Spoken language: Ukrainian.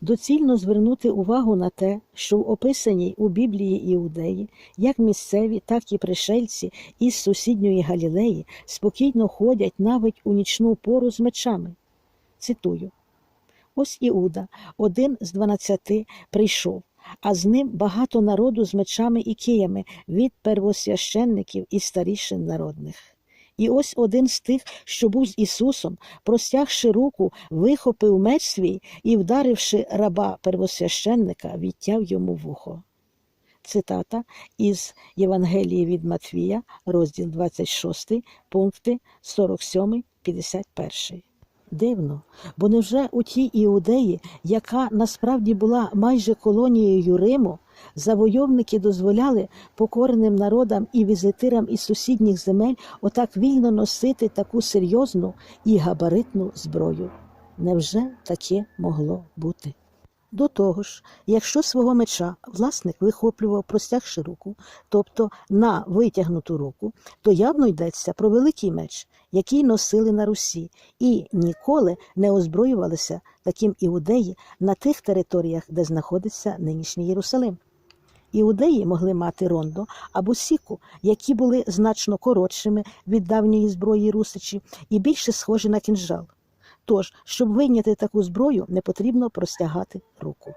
доцільно звернути увагу на те, що в описаній у Біблії іудеї, як місцеві, так і пришельці із сусідньої Галілеї спокійно ходять навіть у нічну пору з мечами. Цитую. Ось Іуда, один з дванадцяти, прийшов, а з ним багато народу з мечами і киями від первосвященників і старішин народних. І ось один з тих, що був з Ісусом, простягши руку, вихопив меч свій і, вдаривши раба первосвященника, відтяв йому вухо. Цитата із Євангелії від Матвія, розділ 26, пункти 47-51. Дивно, бо невже у тій іудеї, яка насправді була майже колонією Риму, завойовники дозволяли покореним народам і візитирам із сусідніх земель отак вільно носити таку серйозну і габаритну зброю? Невже таке могло бути? До того ж, якщо свого меча власник вихоплював, простягши руку, тобто на витягнуту руку, то явно йдеться про великий меч, який носили на Русі, і ніколи не озброювалися таким іудеї на тих територіях, де знаходиться нинішній Єрусалим. Іудеї могли мати рондо або сіку, які були значно коротшими від давньої зброї русичі і більше схожі на кінжал. Тож, щоб вийняти таку зброю, не потрібно простягати руку.